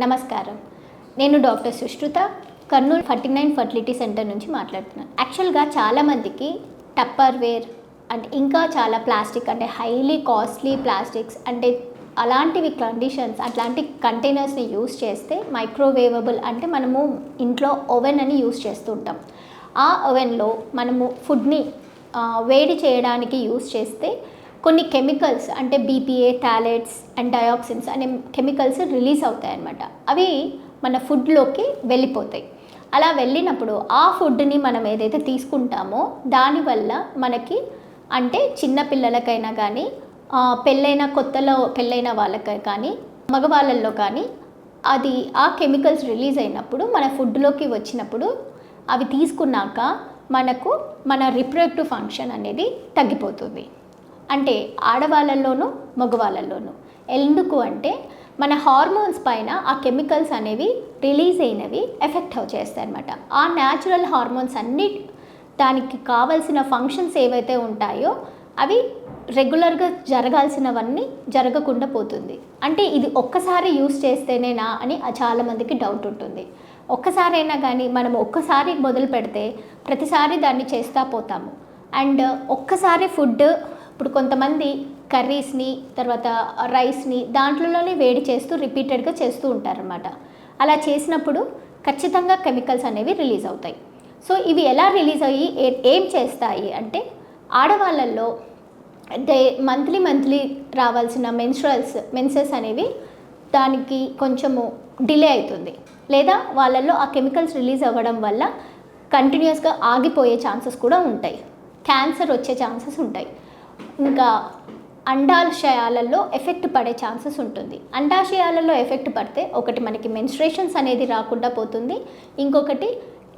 నమస్కారం. నేను doctor Sushruta Kurnool forty nine fertility centre నుంచి మాట్లాడుతున్నాను. యాక్చువల్గా చాలామందికి టప్పర్ వేర్ అంటే ఇంకా చాలా ప్లాస్టిక్ అంటే హైలీ కాస్ట్లీ ప్లాస్టిక్స్ అంటే అలాంటివి కండిషన్స్ అట్లాంటి కంటైనర్స్ని యూస్ చేస్తే మైక్రోవేవబుల్ అంటే మనము ఇంట్లో ఓవెన్ అని యూస్ చేస్తుంటాం ఆ ఓవెన్లో మనము ఫుడ్ని వేడి చేయడానికి యూస్ చేస్తే కొన్ని కెమికల్స్ అంటే బీపీఏ టాలెట్స్ అండ్ డయాక్సిన్స్ అనే కెమికల్స్ రిలీజ్ అవుతాయి అన్నమాట. అవి మన ఫుడ్లోకి వెళ్ళిపోతాయి. అలా వెళ్ళినప్పుడు ఆ ఫుడ్ని మనం ఏదైతే తీసుకుంటామో దానివల్ల మనకి అంటే చిన్న పిల్లలకైనా కానీ పెళ్ళైన కొత్తలో పెళ్ళైన వాళ్ళకి కానీ మగవాళ్ళల్లో కానీ అది ఆ కెమికల్స్ రిలీజ్ అయినప్పుడు మన ఫుడ్లోకి వచ్చినప్పుడు అవి తీసుకున్నాక మనకు మన రిప్రొడక్టివ్ ఫంక్షన్ అనేది తగ్గిపోతుంది. అంటే ఆడవాళ్ళల్లోనూ మగవాళ్ళల్లోనూ. ఎందుకు అంటే మన హార్మోన్స్ పైన ఆ కెమికల్స్ అనేవి రిలీజ్ అయినవి ఎఫెక్ట్ చేస్తాయి అనమాట ఆ న్యాచురల్ హార్మోన్స్ అన్ని దానికి కావలసిన ఫంక్షన్స్ ఏవైతే ఉంటాయో అవి రెగ్యులర్గా జరగాల్సినవన్నీ జరగకుండా పోతుంది. అంటే ఇది ఒక్కసారి యూస్ చేస్తేనేనా అని చాలామందికి డౌట్ ఉంటుంది. ఒక్కసారైనా కానీ మనం ఒక్కసారి మొదలు పెడితే ప్రతిసారి దాన్ని చేస్తా పోతాము. అండ్ ఒక్కసారి ఫుడ్ ఇప్పుడు కొంతమంది కర్రీస్ని తర్వాత రైస్ని దాంట్లోనే వేడి చేస్తూ రిపీటెడ్గా చేస్తూ ఉంటారనమాట అలా చేసినప్పుడు ఖచ్చితంగా కెమికల్స్ అనేవి రిలీజ్ అవుతాయి. సో ఇవి ఎలా రిలీజ్ అయ్యి ఏ- ఏం చేస్తాయి అంటే ఆడవాళ్ళల్లో డే మంత్లీ మంత్లీ రావాల్సిన మెన్స్ట్రల్స్ మెన్సెస్ అనేవి దానికి కొంచెము డిలే అవుతుంది. లేదా వాళ్ళల్లో ఆ కెమికల్స్ రిలీజ్ అవ్వడం వల్ల కంటిన్యూస్గా ఆగిపోయే ఛాన్సెస్ కూడా ఉంటాయి. క్యాన్సర్ వచ్చే ఛాన్సెస్ ఉంటాయి. ఇంకా అండాశయాలలో ఎఫెక్ట్ పడే ఛాన్సెస్ ఉంటుంది. అండాశయాలలో ఎఫెక్ట్ పడితే ఒకటి మనకి మెన్స్ట్రేషన్స్ అనేది రాకుండా పోతుంది. ఇంకొకటి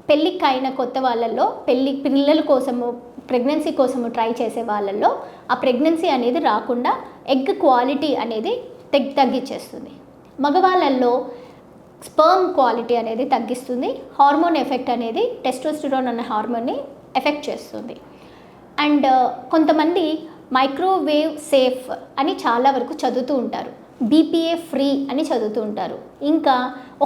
పెళ్ళికి అయిన కొత్త వాళ్ళల్లో పెళ్ళి పిల్లల కోసము ప్రెగ్నెన్సీ కోసము ట్రై చేసే వాళ్ళల్లో ఆ ప్రెగ్నెన్సీ అనేది రాకుండా ఎగ్ క్వాలిటీ అనేది తెగ్ తగ్గించేస్తుంది మగవాళ్ళల్లో స్పర్మ్ క్వాలిటీ అనేది తగ్గిస్తుంది. హార్మోన్ ఎఫెక్ట్ అనేది టెస్టోస్టిరోన్ అనే హార్మోన్ని ఎఫెక్ట్ చేస్తుంది. అండ్ కొంతమంది మైక్రోవేవ్ సేఫ్ అని చాలా వరకు చదువుతూ ఉంటారు. బీపీఏ ఫ్రీ అని చదువుతూ ఉంటారు. ఇంకా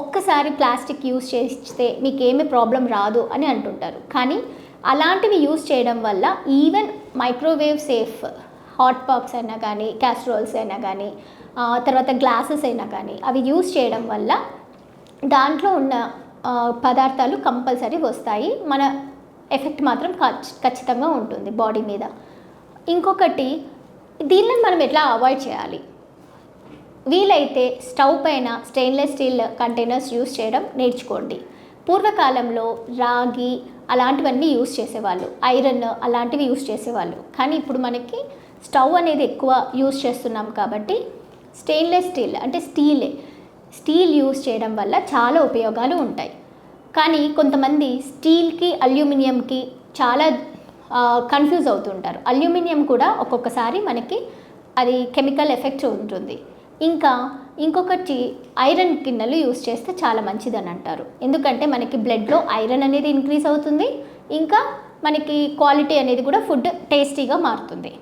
ఒక్కసారి ప్లాస్టిక్ యూస్ చేస్తే మీకు ఏమి ప్రాబ్లం రాదు అని అంటుంటారు. కానీ అలాంటివి యూస్ చేయడం వల్ల even microwave safe hot box అయినా కానీ క్యాస్ట్రోల్స్ అయినా కానీ తర్వాత గ్లాసెస్ అయినా కానీ అవి యూజ్ చేయడం వల్ల దాంట్లో ఉన్న పదార్థాలు కంపల్సరీ వస్తాయి. మన ఎఫెక్ట్ మాత్రం ఖచ్చితంగా ఉంటుంది బాడీ మీద. ఇంకొకటి దీనిని మనం ఎట్లా అవాయిడ్ చేయాలి? వీలైతే స్టవ్ పైన స్టెయిన్లెస్ స్టీల్ కంటైనర్స్ యూస్ చేయడం నేర్చుకోండి. పూర్వకాలంలో రాగి అలాంటివన్నీ యూస్ చేసేవాళ్ళు. ఐరన్ అలాంటివి యూస్ చేసేవాళ్ళు. కానీ ఇప్పుడు మనకి స్టవ్ అనేది ఎక్కువ యూస్ చేస్తున్నాం కాబట్టి స్టెయిన్లెస్ స్టీల్ అంటే స్టీలే స్టీల్ యూస్ చేయడం వల్ల చాలా ఉపయోగాలు ఉంటాయి. కానీ కొంతమంది స్టీల్కి అల్యూమినియంకి చాలా కన్ఫ్యూజ్ అవుతుంటారు. అల్యూమినియం కూడా ఒక్కొక్కసారి మనకి అది కెమికల్ ఎఫెక్ట్ ఉంటుంది. ఇంకా ఇంకొకటి ఐరన్ గిన్నెలు యూస్ చేస్తే చాలా మంచిదని అంటారు. ఎందుకంటే మనకి బ్లడ్లో ఐరన్ అనేది ఇంక్రీజ్ అవుతుంది. ఇంకా మనకి క్వాలిటీ అనేది కూడా ఫుడ్ టేస్టీగా మారుతుంది.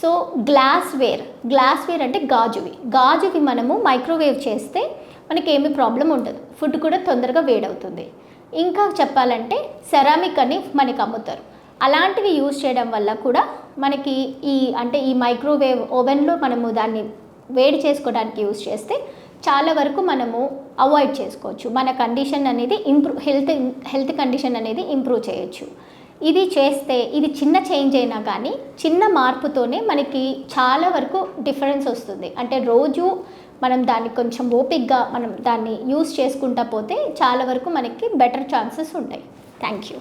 So glassware glassware అంటే గాజువి. గాజువి మనము మైక్రోవేవ్ చేస్తే మనకి ఏమి ప్రాబ్లం ఉండదు. ఫుడ్ కూడా తొందరగా వేడవుతుంది. ఇంకా చెప్పాలంటే సెరామిక్ అని మనకి అమ్ముతారు. అలాంటివి యూజ్ చేయడం వల్ల కూడా మనకి ఈ అంటే ఈ మైక్రోవేవ్ ఓవెన్లో మనము దాన్ని వేడి చేసుకోవడానికి యూజ్ చేస్తే చాలా వరకు మనము అవాయిడ్ చేసుకోవచ్చు. మన కండిషన్ అనేది ఇంప్రూవ్ హెల్త్ హెల్త్ కండిషన్ అనేది ఇంప్రూవ్ చేయొచ్చు. ఇది చేస్తే ఇది చిన్న చేంజ్ అయినా కానీ చిన్న మార్పుతోనే మనకి చాలా వరకు డిఫరెన్స్ వస్తుంది. అంటే రోజు మనం దాన్ని కొంచెం ఓపిక్గా మనం దాన్ని యూస్ చేసుకుంటా పోతే చాలా వరకు మనకి బెటర్ ఛాన్సెస్ ఉంటాయి. Thank you.